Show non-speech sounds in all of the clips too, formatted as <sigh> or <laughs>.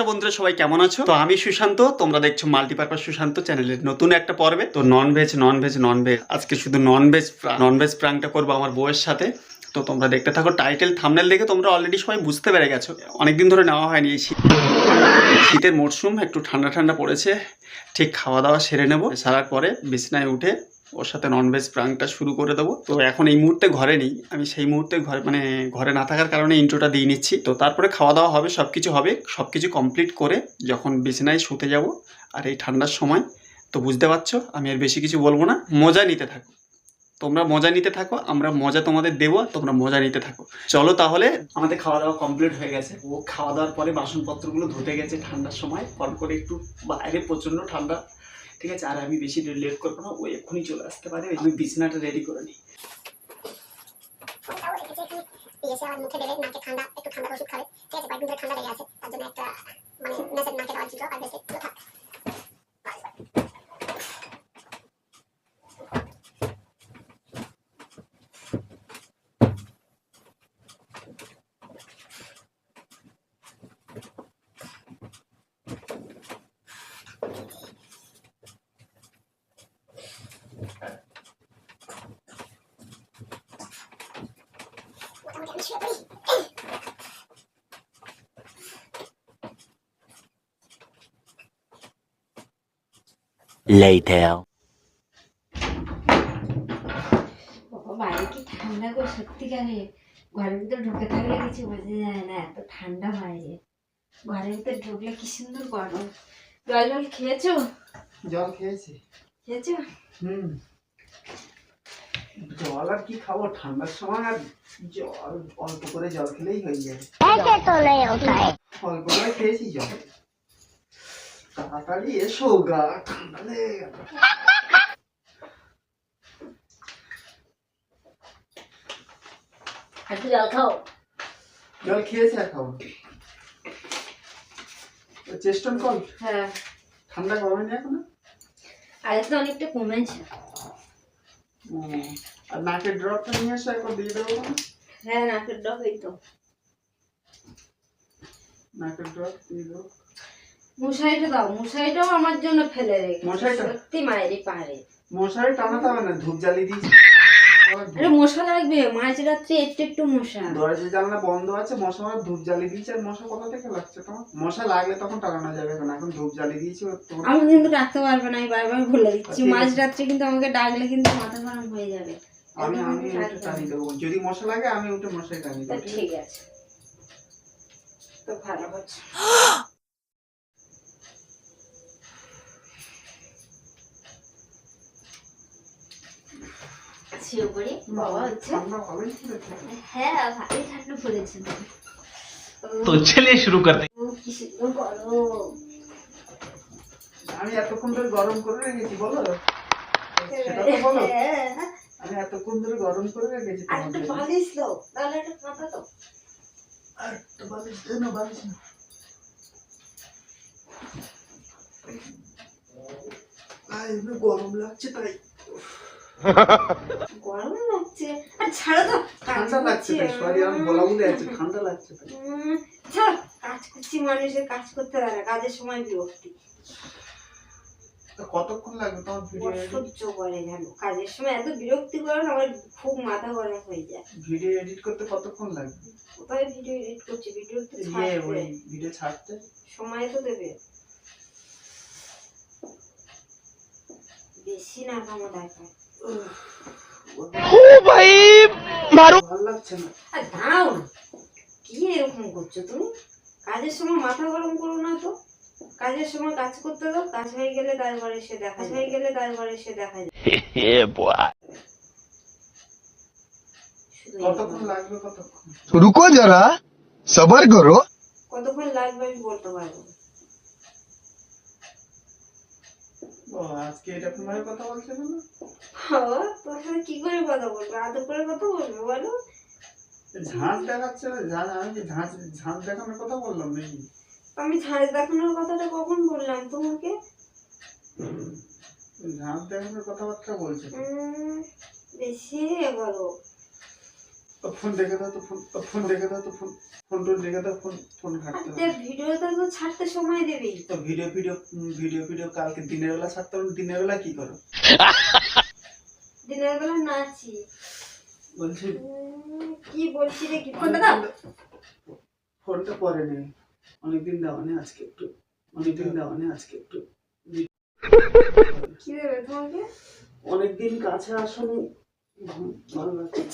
নমস্কার বন্ধুরা, সবাই কেমন আছো? তো আমি সুশান্ত, তোমরা দেখছ মাল্টিপারপাস সুশান্ত চ্যানেলের নতুন একটা পর্বে। তো non veg non veg non veg আজকে শুধু নন ভেজ নন ভেজ প্রাংটা করব আমার বউয়ের সাথে। তো তোমরা দেখতে থাকো টাইটেল থামনেল দেখে তোমরা অলরেডি সবাই বুঝতে পেরে গেছো। অনেকদিন ধরে নেওয়া হয়নি এই শীত। শীতের মরশুম একটু ঠান্ডা ঠান্ডা পড়েছে, ঠিক খাওয়া দাওয়া সেরে নেব। সারার পরে বিছনায় উঠে ওর সাথে ননভেজ প্রাংটা শুরু করে দেবো। তো এখন এই মুহূর্তে ঘরে নেই। আমি সেই মুহূর্তে ঘরে মানে ঘরে না থাকার কারণে ইন্ট্রোটা দিয়ে নিচ্ছি। তো তারপরে খাওয়া দাওয়া হবে সব কিছু হবে সব কিছু কমপ্লিট করে যখন বিছানায় শুতে যাব আর এই ঠান্ডার সময়, তো বুঝতে পারছ, আমি আর বেশি কিছু বলব না। মজা নিতে থাকো। তোমরা মজা নিতে থাকো, আমরা মজা তোমাদের দেবো তোমরা মজা নিতে থাকো। চলো তাহলে, আমাদের খাওয়া দাওয়া কমপ্লিট হয়ে গেছে। ও খাওয়া দাওয়ার পরে বাসনপত্রগুলো ধুতে গেছে ঠান্ডার সময়। কল করে একটু বাইরে প্রচণ্ড ঠান্ডা ঠিক আছে? আর আমি বেশি লেট করব না, ও এক্ষুনি চলে আসতে পারে। আমি বিছানাটা রেডি করে নিই। ঠান্ডা, একটু ঠান্ডা ওষুধ খাবে। ঠিক আছে ঠান্ডা লেগে আছে, তার জন্য একটা মানে মেসেজ দেওয়ার আর later. জল খেয়েছো? জল খেয়েছি। খেয়েছো? হুম। জল আর কি খাব? ঠান্ডার সময় আর জল অল্প করে জল খেলেই হয়ে যায়। অল্প করে খেয়েছি জল। তাড়াতাড়ি এসো গা ঠান্ডা লেগে গেল একটু জল খাও। জল খেয়েছে এখন? চেস্টন কল হ্যাঁ। ঠান্ডা কমেনি এখনও? আগে তো অনেকটা কমেছে। আর নাকের ড্রপটা নিয়ে এসে একবার দিয়ে দেবো হ্যাঁ নাকের ডগ এই তো। নাকের ড্রপ দিয়ে দেবো মশারিটা দাও মশারিটাও আমার জন্য ফেলে রেখে মশারিটা? সত্যি মায়েরই পারে। মশারি টানাতে হবে না ধূপ জ্বালিয়ে দিয়েছি। আরে মশা লাগবে মাঝ রাত্রে একটু একটু মশা। দরজা জানলা বন্ধ আছে মশা আমার ধূপ জ্বালিয়ে দিয়েছে আর মশা কোথা থেকে লাগছে তোমার? মশা লাগলে তখন টানানো যাবে এখন এখন ধূপ জ্বালিয়ে দিয়েছি আমি কিন্তু ডাকতে পারবে না আমি বারবার বলে দিচ্ছি মাঝ রাত্রে কিন্তু আমাকে ডাকলে কিন্তু মাথা গরম হয়ে যাবে। আমি আমি উঠে না। দেবো। যদি মশা লাগে আমি উঠে মশাই টানিয়ে দেবো ঠিক ঠিক আছে। তো ভালো হচ্ছে। <gasps> আছে ওপরে বাবা হচ্ছে হ্যাঁ ভালোই ঠান্ডা পড়েছে তো। চলে শুরু করতে আমি এতক্ষণ ধরে গরম করে রেখেছি বলো? সেটা তো বলো। আমি এতক্ষণ ধরে গরম করে রেখেছি আর একটু বালিশ দাও তাহলে একটা পাতা দাও। আর একটু বালিশ দে বালিশ না। গরম লাগছে তাই। <laughs> গরম লাগছে। আর ছাড়ো তো ঠান্ডা লাগছে সরি আমি বলা বলে আছে ঠান্ডা লাগছে তাই ছাড়ো কাজ করছি মানুষের কাজ করতে পারে না কাজের সময় বিরক্তি। কতক্ষণ লাগবে তোমার ভিডিও অসহ্য করে জানো কাজের সময় এত বিরক্তি করে না আমার খুব মাথা গরম হয়ে যায়। ভিডিও এডিট করতে কতক্ষণ লাগবে? কোথায় ভিডিও এডিট করছি? ভিডিও তো ইয়ে ওই ভিডিও ছাড়তে? সময় তো দেবে। বেশি না কামো দরকার ও ভাই মারো। ভালো লাগছে না। কি এরকম করছ তুমি? কাজের সময় মাথা গরম করো না তো। কাজের সময় কাজ করতে দাও কাজ হয়ে গেলে তারপরে দেখা হ্যাঁ। হয়ে। গেলে তারপরে দেখা যায়। কতক্ষণ লাগবে কতক্ষণ? রুকো যারা সবার করো। কতক্ষণ লাগবে আমি বলতে পারব আজকে এটা তোমার কথা বলছে না হ্যাঁ তোর সাথে কি করে কথা বলব? আদর করে কথা বলব বলো। ঝাঁজ দেখাচ্ছে না ঝাঁজ আমি কি ঝাঁজ ঝাঁজ দেখানোর কথা বললাম নাকি? আমি ঝাঁজ দেখানোর কথাটা কখন বললাম তোমাকে? ঝাঁজ দেখানোর কথাবার্তা বলছে। বেশি বলো ফোন রেখে দাও তো ফোন ফোন রেখে দাও তো ফোন ফোন টোন রেখে দাও ফোন ফোন ঘাটতে হবে। ভিডিওটা তো ছাড়তে সময় দেবে। তো ভিডিও ভিডিও ভিডিও ভিডিও কালকে দিনের বেলা ছাড়তে হবে দিনের বেলা কি করো? দিনের বেলা নাচি বলছি কি বলছি রে কি ফোনটা দাও। ফোনটা পরে নেই। অনেকদিন দেওয়া নেই আজকে একটু অনেকদিন দেওয়া নেই আজকে একটু। কি দেবে তোমাকে? অনেকদিন কাছে আসনি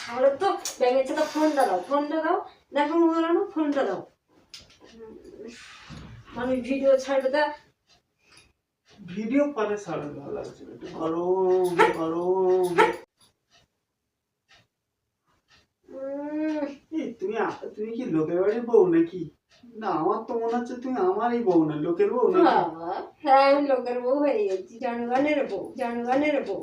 ছাড়ো তো ব্যাগের তো ফোনটা দাও ফোনটা দাও। দেখো মোবাইল ফোনটা দাও। মানে ভিডিও ছাড়বে তা ভিডিও পরে ছাড়া ভালো লাগছে গরম গরম। তুমি তুমি কি লোকের বাড়ির বউ নাকি? না আমার তো মনে হচ্ছে তুমি আমারই বউ না লোকের বউ না হ্যাঁ লোকের বউ হয়ে গেছি জনগণের বউ জনগণের বউ।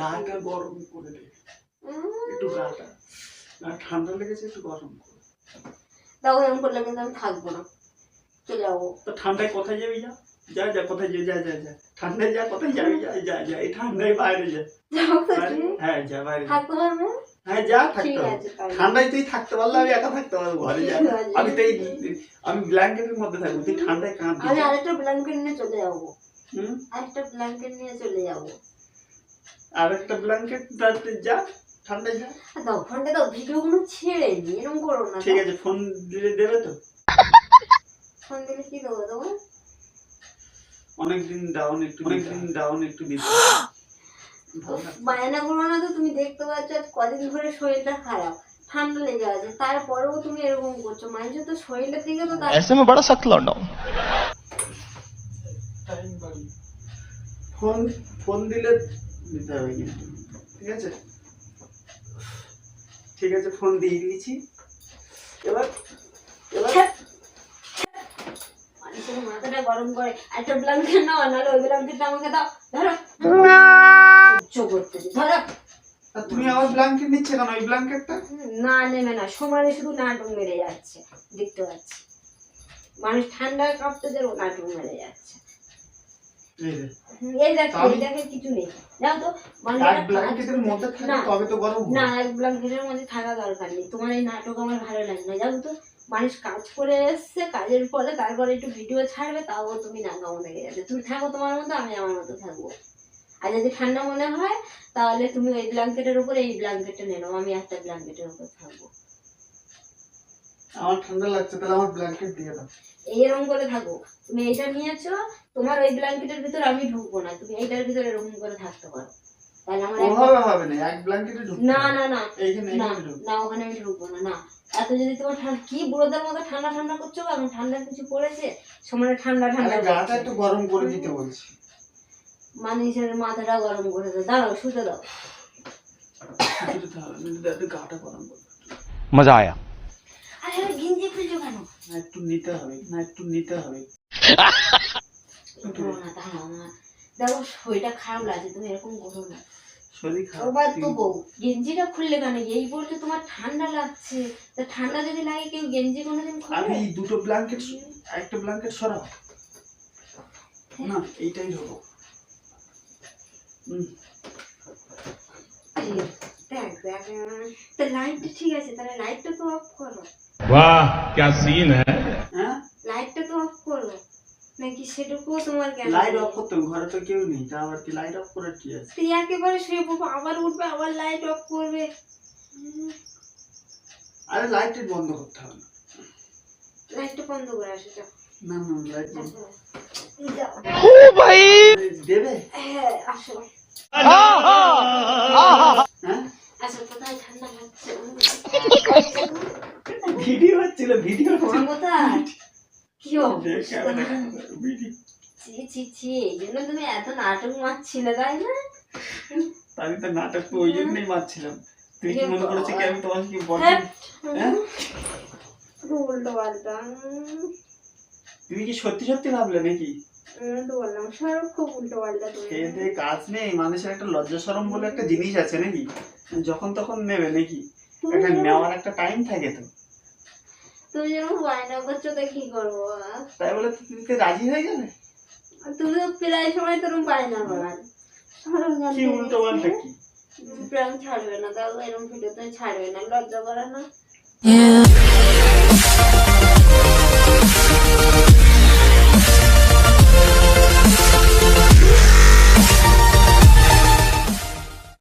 গাটা গরম করে দে। একটু গাটা। গা ঠান্ডা লেগেছে একটু গরম করে। দাও এরকম করলে কিন্তু আমি থাকব না। চলে যাব। তো ঠান্ডায় কোথায় যাবি যা? যা যা কোথায় যা যা যা ঠান্ডায় যা কোথায় যাবি যা যা যা। এই ঠান্ডায় বাইরে যা? হ্যাঁ যা বাইরে। থাকতে পারবে হ্যাঁ যা থাকতে ঠান্ডায় তুই থাকতে পারলে আমি একা থাকতে পারব ঘরে যা। আমি তো আমি ব্ল্যাঙ্কেটের মধ্যে থাকব তুই ঠান্ডায় কাঁদবি আমি আরেকটা ব্ল্যাঙ্কেট নিয়ে চলে যাব। হুম? আরেকটা ব্ল্যাঙ্কেট নিয়ে চলে যাব। আর একটা ব্ল্যাঙ্কেট রাখতে যা ঠান্ডায় যা আর দাও ফোনটা দাও ভিডিওগুলো ছেড়ে নি এরকম করো না ঠিক আছে ফোন দিলে দেবে তো ফোন দিলে কি দেবো তোমার অনেকদিন ডাউন একটু অনেকদিন ডাউন একটু দিতে বায়না করো না তো তুমি দেখতে পাচ্ছ আজ কদিন ধরে শরীরটা খারাপ ঠান্ডা লেগে আছে তারপরেও তুমি এরকম করছো মানুষের তো শরীরের দিকে তো তার ऐसे में बड़ा सख्त लौंडा हूं টাইম পারি ফোন ফোন দিলে দিতে হবে কিন্তু ঠিক আছে? ঠিক আছে ফোন দিয়ে দিয়েছি। এবার এবার? মাথাটা গরম করে। একটা ব্ল্যাঙ্কেট নাও নাহলে ওই ব্ল্যাঙ্কেটটা আমাকে দাও। ধরো। সহ্য করতেছি ধরো। তুমি আমার ব্ল্যাঙ্কেট নিচ্ছে কেন? ওই ব্ল্যাঙ্কেটটা না নেবে না। সমানে শুধু নাটক মেরে যাচ্ছে। দেখতে পাচ্ছি। মানুষ ঠান্ডায় কাঁপতেছে ও নাটক মেরে যাচ্ছে। এই যে, দেখো আমি- কিছু নেই। যাও তো মানুষ এক কাজ ব্ল্যাঙ্কেটের মধ্যে থাকে তবে তো গরম না এক ব্ল্যাঙ্কেটের মধ্যে থাকা দরকার নেই। তোমার এই নাটক আমার ভালো লাগে না। যাও তো মানুষ কাজ করে এসছে কাজের ফলে তারপরে একটু ভিডিও ছাড়বে তাও তুমি লেগে যাবে। তুমি থাকো তোমার মতো আমি আমার মতো থাকব। আর যদি ঠান্ডা মনে হয় তাহলে তুমি ওই ব্ল্যাঙ্কেটের উপরে এই ব্ল্যাঙ্কেটটা নিয়ে নাও আমি একটা ব্ল্যাঙ্কেটের উপর থাকব। আমার ঠান্ডা লাগছে তাহলে আমার ব্ল্যাঙ্কেট দিয়ে দাও। এইরকম করে থাকো। তুমি এইটা নিয়েছো তোমার ওই ব্ল্যাঙ্কেটের ভিতর আমি ঢুকবো না। তুমি এইটার ভিতরে এরকম করে থাকতে পারো। আমি ঠান্ডা কিছু পড়েছে? ঠান্ডা ঠান্ডা গরম করে মানে গরম করে দাও। দাও। মজা আয়া। গিঞ্জি কেন? না একটু নিতে হবে না একটু নিতে হবে। দাঁড়াও না দাঁড়াও না। দেখো শরীরটা খারাপ লাগছে তুমি এরকম করো না। শরীর খারাপ ওবার তো বউ গেঞ্জিটা খুললে কেন? এই বলছো তোমার ঠান্ডা লাগছে। তা ঠান্ডা যদি লাগে কেউ গেঞ্জি কোনোদিন খুলবে? আমি দুটো ব্ল্যাঙ্কেট একটা ব্ল্যাঙ্কেট সরাও। না এইটাই ধরো দেখ তা লাইটটা ঠিক আছে তাহলে লাইটটা তো অফ করো। वाह क्या सीन है হ্যাঁ লাইটটা তো অফ করো নাকি সেটুকুও তোমার কেন লাইট অফ করতে হবে, ঘরে তো কেউ নেই তা আবার কি লাইট অফ করার কি আছে তুই একেবারে শুয়ে পড়বো আবার উঠবে আবার লাইট অফ করবে আরে লাইট বন্ধ করতে হবে না লাইটটা বন্ধ করে আসো যাও না না লাইট বন্ধ যাও। দেবে হ্যাঁ আসো হচ্ছিল ভিডিও কোথায় কি অবস্থা? ছি ছি ছি এই জন্য তুমি এত নাটক মারছিলে তাই না? আমি তো নাটক তো ওই জন্যই মারছিলাম। তুই কি মনে করেছিস কি আমি তোমাকে কি হ্যাঁ। হ্যাঁ? উল্টো পাল্টা। তুমি কি সত্যি সত্যি ভাবলে নাকি? বললাম খুব উল্টো পাল্টা তুমি। খেয়ে দিয়ে কাজ নেই মানুষের একটা লজ্জা সরম বলে একটা জিনিস আছে নাকি? যখন তখন নেবে নাকি? একটা নেওয়ার একটা টাইম থাকে তো। তুমি যেরকম বায়না করছ তো কি করব? তাই বলে তুমি রাজি হয়ে গেলে? তুমি তো প্রায় সময় তোর বায়না করার সরঞ্জাম কি উল্টো পাল্টা কি? প্রাণ ছাড়বে না তাও এরকম ভিডিও তো ছাড়বে না লজ্জা করে না।